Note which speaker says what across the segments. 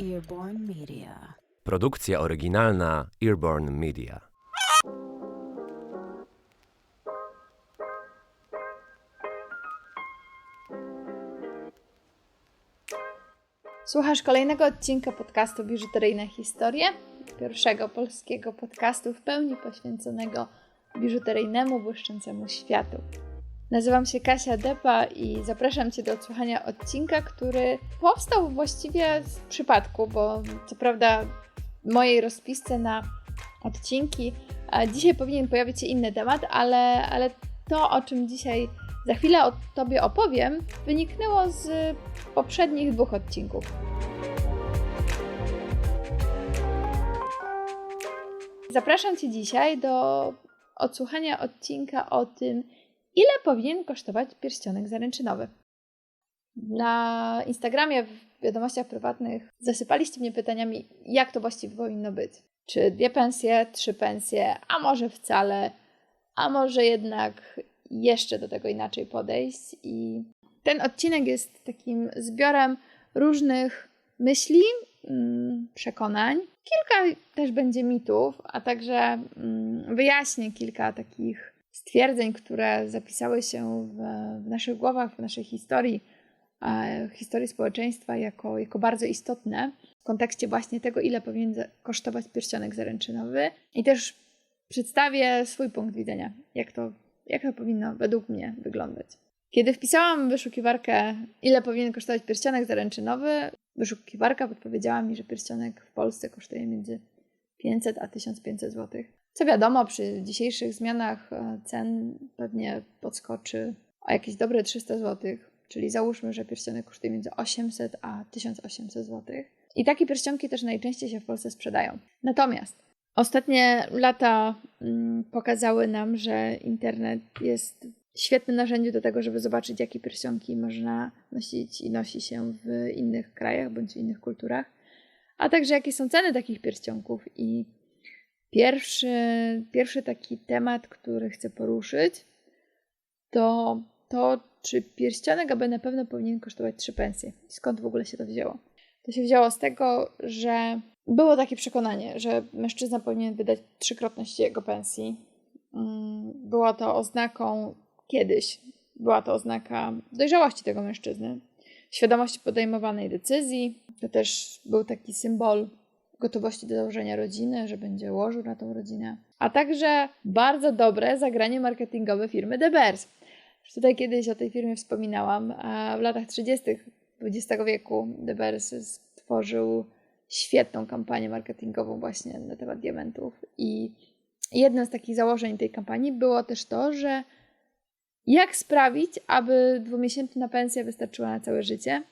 Speaker 1: Earborn Media.
Speaker 2: Produkcja oryginalna Earborn Media.
Speaker 3: Słuchasz kolejnego odcinka podcastu Biżuteryjne Historie, pierwszego polskiego podcastu w pełni poświęconego biżuteryjnemu, błyszczącemu światu. Nazywam się Kasia Depa i zapraszam Cię do odsłuchania odcinka, który powstał właściwie z przypadku, bo co prawda w mojej rozpisce na odcinki dzisiaj powinien pojawić się inny temat, ale, ale to, o czym dzisiaj za chwilę o Tobie opowiem, wyniknęło z poprzednich dwóch odcinków. Zapraszam Cię dzisiaj do odsłuchania odcinka o tym, ile powinien kosztować pierścionek zaręczynowy. Na Instagramie w wiadomościach prywatnych zasypaliście mnie pytaniami, jak to właściwie powinno być. Czy dwie pensje, trzy pensje, a może wcale, a może jednak jeszcze do tego inaczej podejść. I ten odcinek jest takim zbiorem różnych myśli, mm, przekonań. Kilka też będzie mitów, a także mm, wyjaśnię kilka takich stwierdzeń, które zapisały się w, w naszych głowach, w naszej historii, historii społeczeństwa jako, jako bardzo istotne w kontekście właśnie tego, ile powinien kosztować pierścionek zaręczynowy i też przedstawię swój punkt widzenia, jak to, jak to powinno według mnie wyglądać. Kiedy wpisałam w wyszukiwarkę, ile powinien kosztować pierścionek zaręczynowy, wyszukiwarka podpowiedziała mi, że pierścionek w Polsce kosztuje między 500 a 1500 zł. Co wiadomo, przy dzisiejszych zmianach e, cen pewnie podskoczy o jakieś dobre 300 zł, czyli załóżmy, że pierścionek kosztuje między 800 a 1800 zł. I takie pierścionki też najczęściej się w Polsce sprzedają. Natomiast ostatnie lata mm, pokazały nam, że internet jest świetnym narzędziem do tego, żeby zobaczyć, jakie pierścionki można nosić i nosi się w innych krajach bądź w innych kulturach, a także jakie są ceny takich pierścionków. I pierwszy, pierwszy taki temat, który chcę poruszyć, to to, czy pierścionek aby na pewno powinien kosztować trzy pensje. I skąd w ogóle się to wzięło? To się wzięło z tego, że było takie przekonanie, że mężczyzna powinien wydać trzykrotność jego pensji. Mm, Była to oznaką kiedyś, była to oznaka dojrzałości tego mężczyzny, świadomości podejmowanej decyzji. To też był taki symbol gotowości do założenia rodziny, że będzie łożył na tą rodzinę. A także bardzo dobre zagranie marketingowe firmy The Bears. Tutaj kiedyś o tej firmie wspominałam. W latach 30. XX wieku The Bears stworzył świetną kampanię marketingową właśnie na temat diamentów. I jednym z takich założeń tej kampanii było też to, że jak sprawić, aby dwumiesięczna pensja wystarczyła na całe życie.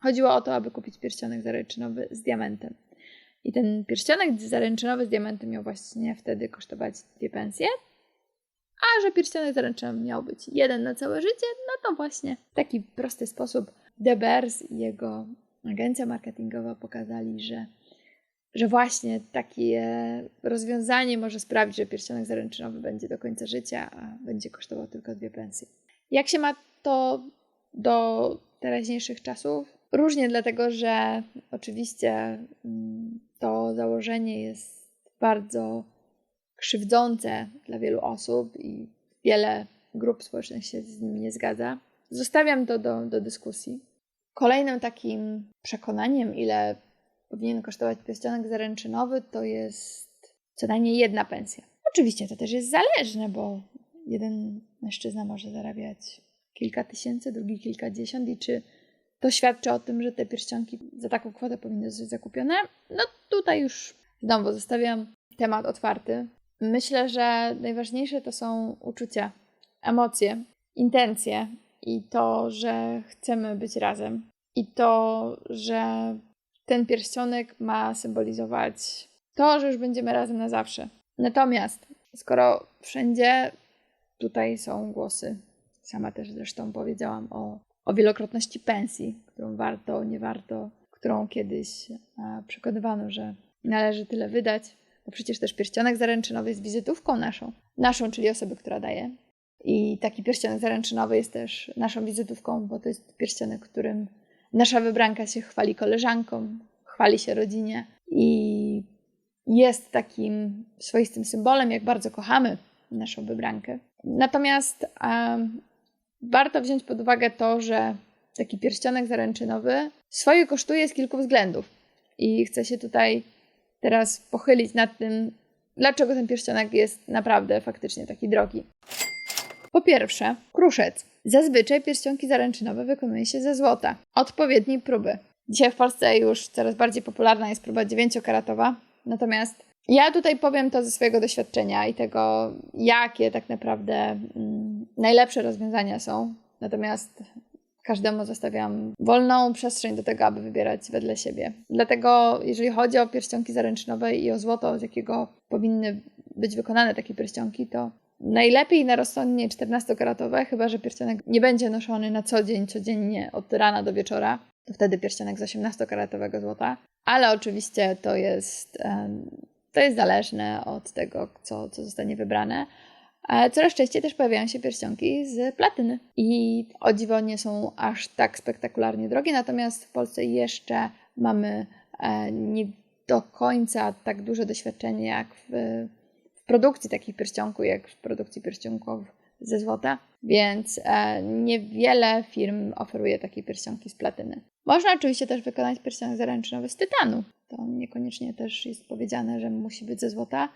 Speaker 3: Chodziło o to, aby kupić pierścionek zaręczynowy z diamentem. I ten pierścionek zaręczynowy z diamentem miał właśnie wtedy kosztować dwie pensje, a że pierścionek zaręczynowy miał być jeden na całe życie, no to właśnie w taki prosty sposób De Beers i jego agencja marketingowa pokazali, że, że właśnie takie rozwiązanie może sprawić, że pierścionek zaręczynowy będzie do końca życia, a będzie kosztował tylko dwie pensje. Jak się ma to do teraźniejszych czasów? Różnie, dlatego że oczywiście mm, to założenie jest bardzo krzywdzące dla wielu osób i wiele grup społecznych się z nim nie zgadza. Zostawiam to do, do dyskusji. Kolejnym takim przekonaniem, ile powinien kosztować pierścionek zaręczynowy, to jest co najmniej jedna pensja. Oczywiście to też jest zależne, bo jeden mężczyzna może zarabiać kilka tysięcy, drugi kilkadziesiąt i czy to świadczy o tym, że te pierścionki za taką kwotę powinny zostać zakupione? No tutaj już znowu zostawiam temat otwarty. Myślę, że najważniejsze to są uczucia, emocje, intencje i to, że chcemy być razem. I to, że ten pierścionek ma symbolizować to, że już będziemy razem na zawsze. Natomiast, skoro wszędzie tutaj są głosy, sama też zresztą powiedziałam o, o wielokrotności pensji, którą warto, nie warto, którą kiedyś przekonywano, że należy tyle wydać, bo przecież też pierścionek zaręczynowy jest wizytówką naszą. Naszą, czyli osoby, która daje. I taki pierścionek zaręczynowy jest też naszą wizytówką, bo to jest pierścionek, którym nasza wybranka się chwali koleżankom, chwali się rodzinie i jest takim swoistym symbolem, jak bardzo kochamy naszą wybrankę. Natomiast warto wziąć pod uwagę to, że taki pierścionek zaręczynowy swoje kosztuje z kilku względów. I chcę się tutaj teraz pochylić nad tym, dlaczego ten pierścionek jest naprawdę faktycznie taki drogi. Po pierwsze, kruszec. Zazwyczaj pierścionki zaręczynowe wykonuje się ze złota. Odpowiedniej próby. Dzisiaj w Polsce już coraz bardziej popularna jest próba 9-karatowa, natomiast ja tutaj powiem to ze swojego doświadczenia i tego, jakie tak naprawdę mm, najlepsze rozwiązania są. Natomiast każdemu zostawiam wolną przestrzeń do tego, aby wybierać wedle siebie. Dlatego, jeżeli chodzi o pierścionki zaręczynowe i o złoto, z jakiego powinny być wykonane takie pierścionki, to najlepiej na rozsądnie 14-karatowe, chyba że pierścionek nie będzie noszony na co dzień, codziennie od rana do wieczora, to wtedy pierścionek z 18-karatowego złota. Ale oczywiście to jest, to jest zależne od tego, co, co zostanie wybrane. Coraz częściej też pojawiają się pierścionki z platyny i o dziwo nie są aż tak spektakularnie drogie, natomiast w Polsce jeszcze mamy e, nie do końca tak duże doświadczenie jak w, w produkcji takich pierścionków, jak w produkcji pierścionków ze złota, więc e, niewiele firm oferuje takie pierścionki z platyny. Można oczywiście też wykonać pierścionek zaręczynowy z tytanu. To niekoniecznie też jest powiedziane, że musi być ze złota.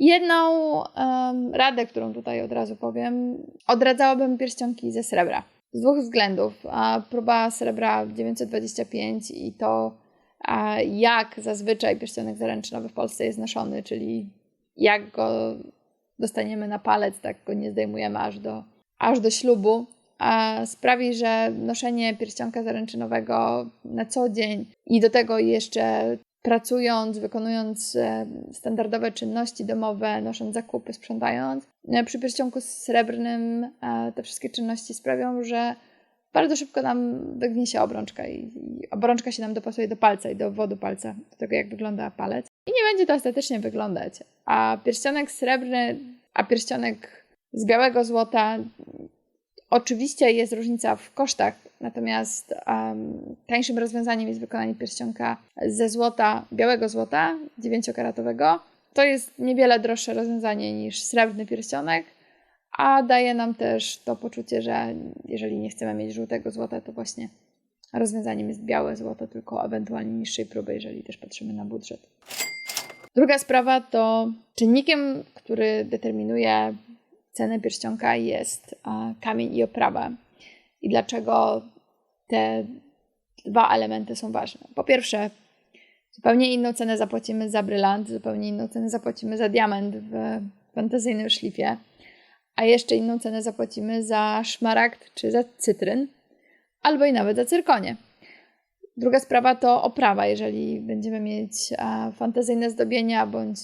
Speaker 3: Jedną um, radę, którą tutaj od razu powiem, odradzałabym pierścionki ze srebra. Z dwóch względów. A próba srebra 925 i to, jak zazwyczaj pierścionek zaręczynowy w Polsce jest noszony, czyli jak go dostaniemy na palec, tak go nie zdejmujemy aż do, aż do ślubu, a sprawi, że noszenie pierścionka zaręczynowego na co dzień i do tego jeszcze pracując, wykonując e, standardowe czynności domowe, nosząc zakupy, sprzątając, e, przy pierścionku srebrnym e, te wszystkie czynności sprawią, że bardzo szybko nam wygnie się obrączka i, obrączka się nam dopasuje do palca i do wodu palca, do tego jak wygląda palec. I nie będzie to estetycznie wyglądać. A pierścionek srebrny, a pierścionek z białego złota Oczywiście jest różnica w kosztach, natomiast um, tańszym rozwiązaniem jest wykonanie pierścionka ze złota, białego złota, 9-karatowego. To jest niewiele droższe rozwiązanie niż srebrny pierścionek, a daje nam też to poczucie, że jeżeli nie chcemy mieć żółtego złota, to właśnie rozwiązaniem jest białe złoto, tylko ewentualnie niższej próby, jeżeli też patrzymy na budżet. Druga sprawa to czynnikiem, który determinuje cenę pierścionka jest kamień i oprawa. I dlaczego te dwa elementy są ważne? Po pierwsze, zupełnie inną cenę zapłacimy za brylant, zupełnie inną cenę zapłacimy za diament w fantazyjnym szlifie, a jeszcze inną cenę zapłacimy za szmaragd czy za cytryn, albo i nawet za cyrkonie. Druga sprawa to oprawa. Jeżeli będziemy mieć fantazyjne zdobienia bądź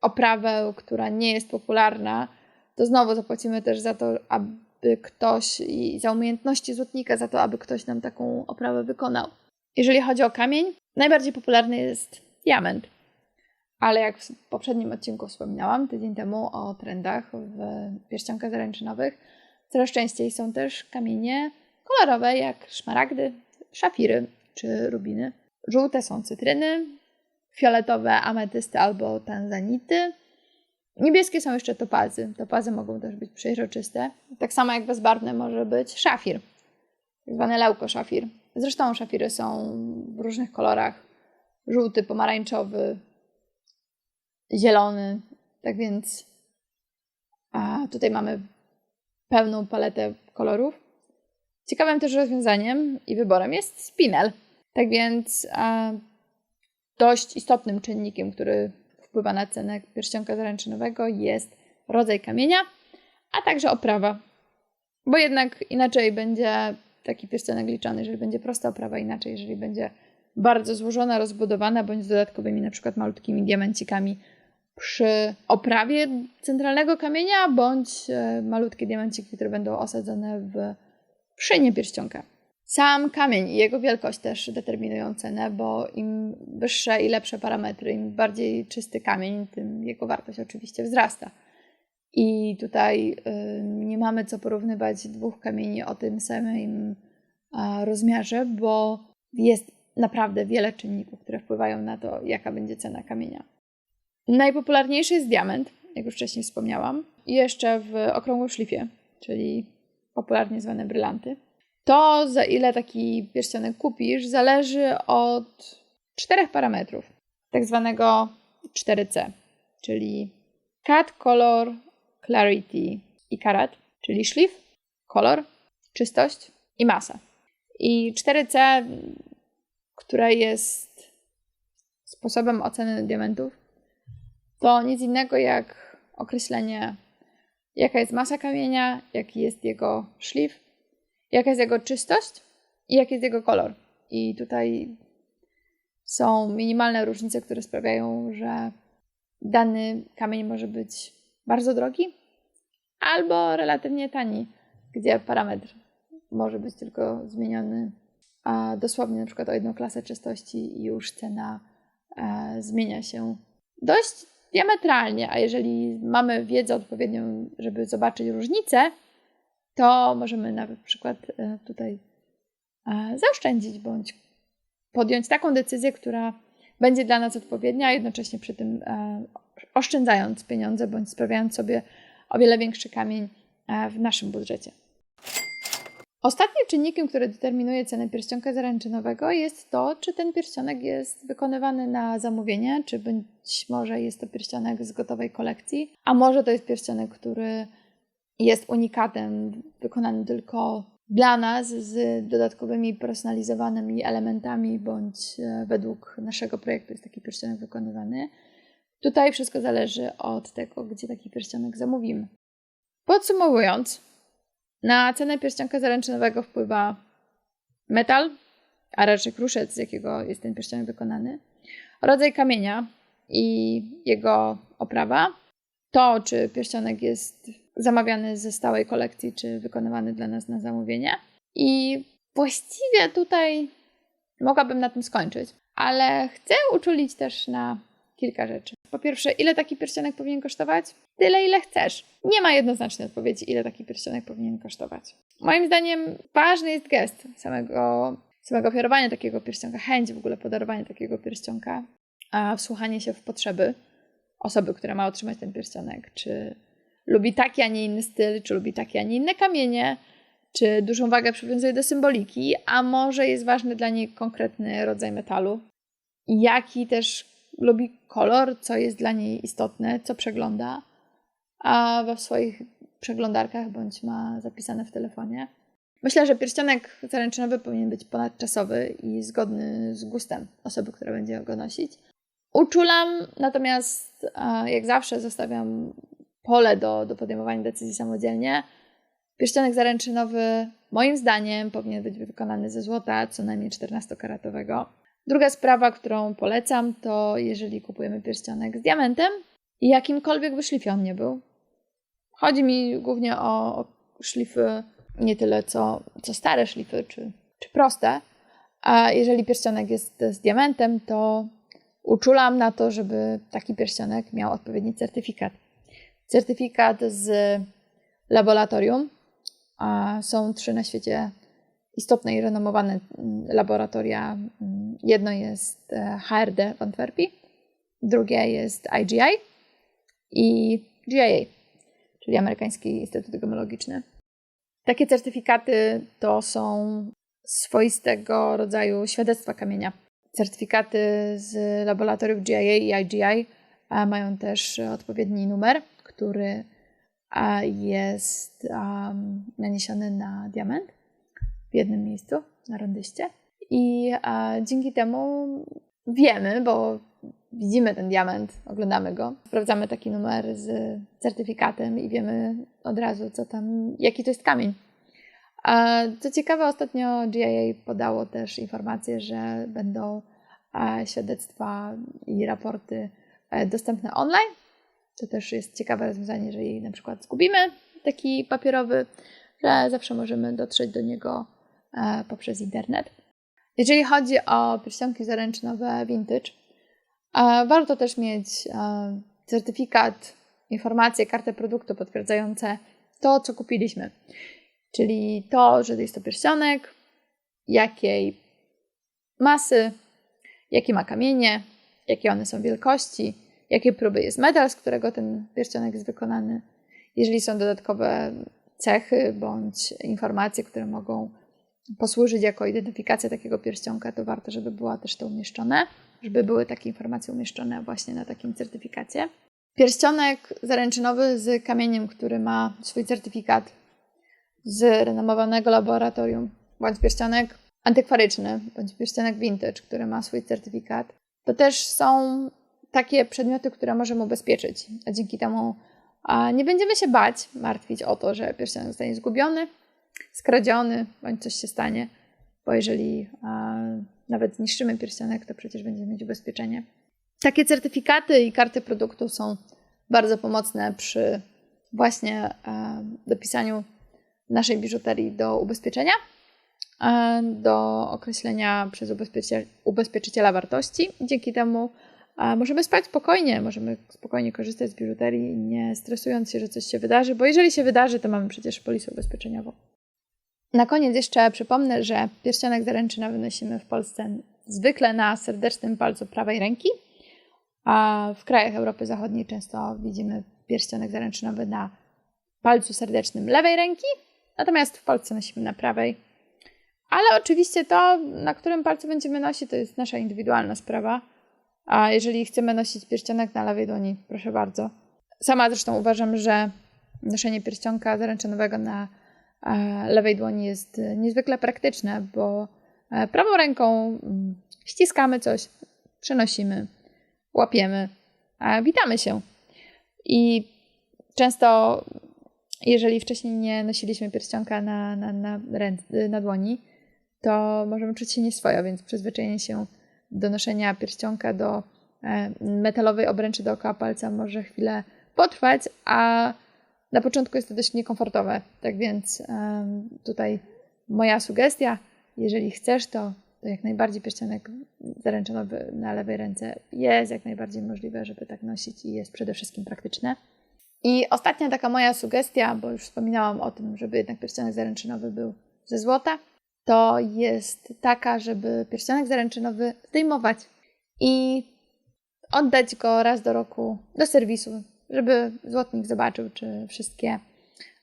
Speaker 3: oprawę, która nie jest popularna, to znowu zapłacimy też za to, aby ktoś i za umiejętności złotnika, za to, aby ktoś nam taką oprawę wykonał. Jeżeli chodzi o kamień, najbardziej popularny jest diament. Ale jak w poprzednim odcinku wspominałam, tydzień temu o trendach w pierścionkach zaręczynowych, coraz częściej są też kamienie kolorowe, jak szmaragdy, szafiry czy rubiny. Żółte są cytryny, fioletowe ametysty albo tanzanity, Niebieskie są jeszcze topazy. Topazy mogą też być przeźroczyste. Tak samo jak bezbarwny może być szafir, tak zwany leukoszafir. Zresztą szafiry są w różnych kolorach. Żółty, pomarańczowy, zielony. Tak więc tutaj mamy pełną paletę kolorów. Ciekawym też rozwiązaniem i wyborem jest spinel. Tak więc dość istotnym czynnikiem, który wpływa na cenę pierścionka zaręczynowego jest rodzaj kamienia, a także oprawa. Bo jednak inaczej będzie taki pierścionek liczony, jeżeli będzie prosta oprawa, inaczej jeżeli będzie bardzo złożona, rozbudowana, bądź z dodatkowymi na przykład malutkimi diamencikami przy oprawie centralnego kamienia, bądź e, malutkie diamenciki, które będą osadzone w szynie pierścionka. Sam kamień i jego wielkość też determinują cenę, bo im wyższe i lepsze parametry, im bardziej czysty kamień, tym jego wartość oczywiście wzrasta. I tutaj y, nie mamy co porównywać dwóch kamieni o tym samym rozmiarze, bo jest naprawdę wiele czynników, które wpływają na to, jaka będzie cena kamienia. Najpopularniejszy jest diament, jak już wcześniej wspomniałam, i jeszcze w okrągłym szlifie, czyli popularnie zwane brylanty. To, za ile taki pierścionek kupisz, zależy od czterech parametrów, tak zwanego 4C, czyli cut, color, clarity i karat, czyli szlif, kolor, czystość i masa. I 4C, które jest sposobem oceny diamentów, to nic innego jak określenie, jaka jest masa kamienia, jaki jest jego szlif, jaka jest jego czystość i jaki jest jego kolor. I tutaj są minimalne różnice, które sprawiają, że dany kamień może być bardzo drogi albo relatywnie tani, gdzie parametr może być tylko zmieniony a dosłownie na przykład o jedną klasę czystości i już cena e, zmienia się dość diametralnie, a jeżeli mamy wiedzę odpowiednią, żeby zobaczyć różnicę, to możemy na przykład e, tutaj e, zaoszczędzić bądź podjąć taką decyzję, która będzie dla nas odpowiednia, a jednocześnie przy tym e, oszczędzając pieniądze bądź sprawiając sobie o wiele większy kamień w naszym budżecie. Ostatnim czynnikiem, który determinuje cenę pierścionka zaręczynowego jest to, czy ten pierścionek jest wykonywany na zamówienie, czy być może jest to pierścionek z gotowej kolekcji, a może to jest pierścionek, który jest unikatem, wykonany tylko dla nas z dodatkowymi personalizowanymi elementami, bądź e, według naszego projektu jest taki pierścionek wykonywany. Tutaj wszystko zależy od tego, gdzie taki pierścionek zamówimy. Podsumowując, na cenę pierścionka zaręczynowego wpływa metal, a raczej kruszec, z jakiego jest ten pierścionek wykonany, rodzaj kamienia i jego oprawa, to czy pierścionek jest zamawiany ze stałej kolekcji, czy wykonywany dla nas na zamówienie. I właściwie tutaj mogłabym na tym skończyć, ale chcę uczulić też na kilka rzeczy. Po pierwsze, ile taki pierścionek powinien kosztować? Tyle, ile chcesz. Nie ma jednoznacznej odpowiedzi, ile taki pierścionek powinien kosztować. Moim zdaniem ważny jest gest samego, samego ofiarowania takiego pierścionka, chęć w ogóle podarowania takiego pierścionka, a wsłuchanie się w potrzeby osoby, która ma otrzymać ten pierścionek. Czy lubi taki, a nie inny styl, czy lubi takie, a nie inne kamienie, czy dużą wagę przywiązuje do symboliki, a może jest ważny dla niej konkretny rodzaj metalu. Jaki też lubi kolor, co jest dla niej istotne, co przegląda, a we swoich przeglądarkach bądź ma zapisane w telefonie. Myślę, że pierścionek zaręczynowy powinien być ponadczasowy i zgodny z gustem osoby, która będzie go nosić. Uczulam, natomiast jak zawsze zostawiam pole do, do podejmowania decyzji samodzielnie. Pierścionek zaręczynowy moim zdaniem powinien być wykonany ze złota, co najmniej 14-karatowego. Druga sprawa, którą polecam, to jeżeli kupujemy pierścionek z diamentem, jakimkolwiek by szlifie on nie był. Chodzi mi głównie o, o szlify nie tyle co, co stare szlify, czy, czy proste. A jeżeli pierścionek jest z diamentem, to uczulam na to, żeby taki pierścionek miał odpowiedni certyfikat. Certyfikat z laboratorium. A są trzy na świecie istotne i renomowane mm, laboratoria. Mm, jedno jest e, HRD w Antwerpii, drugie jest IGI i GIA, czyli Amerykański Instytut Gemologiczny. Takie certyfikaty to są swoistego rodzaju świadectwa kamienia. Certyfikaty z laboratoriów GIA i IGI mają też odpowiedni numer, który jest naniesiony na diament w jednym miejscu na rondyście. I dzięki temu wiemy, bo widzimy ten diament, oglądamy go, sprawdzamy taki numer z certyfikatem i wiemy od razu, co tam, jaki to jest kamień. A, co ciekawe, ostatnio GIA podało też informację, że będą świadectwa i raporty e, dostępne online. To też jest ciekawe rozwiązanie, jeżeli na przykład zgubimy taki papierowy, że zawsze możemy dotrzeć do niego E, poprzez internet. Jeżeli chodzi o pierścionki zaręczynowe vintage, e, warto też mieć e, certyfikat, informacje, kartę produktu potwierdzające to, co kupiliśmy. Czyli to, że jest to pierścionek, jakiej masy, jakie ma kamienie, jakie one są wielkości, jakie próby jest medal, z którego ten pierścionek jest wykonany. Jeżeli są dodatkowe cechy bądź informacje, które mogą posłużyć jako identyfikacja takiego pierścionka, to warto, żeby była też to umieszczone, żeby były takie informacje umieszczone właśnie na takim certyfikacie. Pierścionek zaręczynowy z kamieniem, który ma swój certyfikat z renomowanego laboratorium, bądź pierścionek antykwaryczny, bądź pierścionek vintage, który ma swój certyfikat. To też są takie przedmioty, które możemy ubezpieczyć, a dzięki temu nie będziemy się bać, martwić o to, że pierścionek zostanie zgubiony, skradziony, bądź coś się stanie, bo jeżeli nawet zniszczymy pierścionek, to przecież będziemy mieć ubezpieczenie. Takie certyfikaty i karty produktu są bardzo pomocne przy właśnie dopisaniu naszej biżuterii do ubezpieczenia, do określenia przez ubezpieczyciel, ubezpieczyciela wartości. Dzięki temu e, możemy spać spokojnie, możemy spokojnie korzystać z biżuterii, nie stresując się, że coś się wydarzy, bo jeżeli się wydarzy, to mamy przecież polisę ubezpieczeniową. Na koniec jeszcze przypomnę, że pierścionek zaręczynowy nosimy w Polsce zwykle na serdecznym palcu prawej ręki, a w krajach Europy Zachodniej często widzimy pierścionek zaręczynowy na palcu serdecznym lewej ręki, natomiast w Polsce nosimy na prawej. Ale oczywiście to, na którym palcu będziemy nosić, to jest nasza indywidualna sprawa. A jeżeli chcemy nosić pierścionek na lewej dłoni, proszę bardzo. Sama zresztą uważam, że noszenie pierścionka zaręczynowego na e, lewej dłoni jest e, niezwykle praktyczne, bo e, prawą ręką mm, ściskamy coś, przenosimy, łapiemy, a witamy się. I często, jeżeli wcześniej nie nosiliśmy pierścionka na, na, na, ręc- na dłoni, to możemy czuć się nieswojo, więc przyzwyczajenie się do noszenia pierścionka do e, metalowej obręczy dookoła palca może chwilę potrwać, a na początku jest to dość niekomfortowe. Tak więc tutaj moja sugestia, jeżeli chcesz, to, to jak najbardziej pierścionek zaręczynowy na lewej ręce jest jak najbardziej możliwe, żeby tak nosić i jest przede wszystkim praktyczne. I ostatnia taka moja sugestia, bo już wspominałam o tym, żeby jednak pierścionek zaręczynowy był ze złota, to jest taka, żeby pierścionek zaręczynowy zdejmować i oddać go raz do roku do serwisu, żeby złotnik zobaczył, czy wszystkie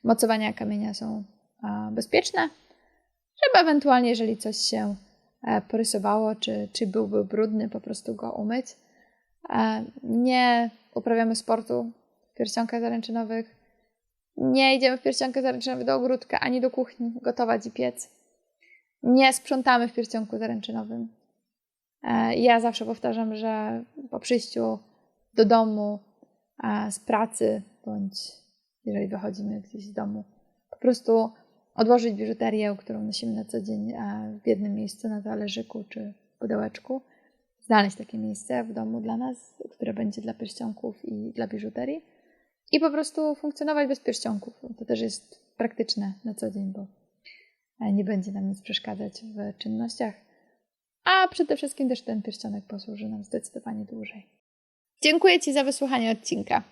Speaker 3: mocowania kamienia są bezpieczne, żeby ewentualnie, jeżeli coś się e, porysowało, czy, czy byłby brudny, po prostu go umyć. E, Nie uprawiamy sportu w pierścionkach zaręczynowych. Nie idziemy w pierścionkach zaręczynowych do ogródka, ani do kuchni gotować i piec. Nie sprzątamy w pierścionku zaręczynowym. E, Ja zawsze powtarzam, że po przyjściu do domu e, z pracy, bądź jeżeli wychodzimy gdzieś z domu, po prostu odłożyć biżuterię, którą nosimy na co dzień e, w jednym miejscu na talerzyku czy pudełeczku, znaleźć takie miejsce w domu dla nas, które będzie dla pierścionków i dla biżuterii i po prostu funkcjonować bez pierścionków. To też jest praktyczne na co dzień, bo nie będzie nam nic przeszkadzać w czynnościach, a przede wszystkim też ten pierścionek posłuży nam zdecydowanie dłużej. Dziękuję Ci za wysłuchanie odcinka.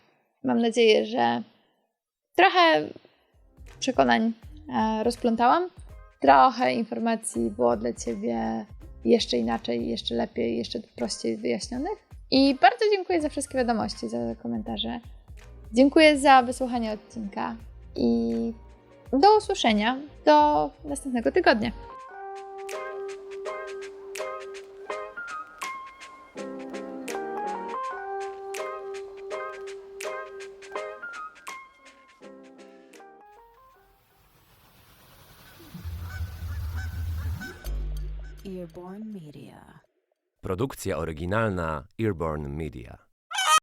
Speaker 3: Mam nadzieję, że trochę przekonań e, rozplątałam, trochę informacji było dla Ciebie jeszcze inaczej, jeszcze lepiej, jeszcze prościej wyjaśnionych. I bardzo dziękuję za wszystkie wiadomości, za komentarze. Dziękuję za wysłuchanie odcinka i do usłyszenia do następnego tygodnia.
Speaker 1: Earborn Media.
Speaker 2: Produkcja oryginalna Earborn Media.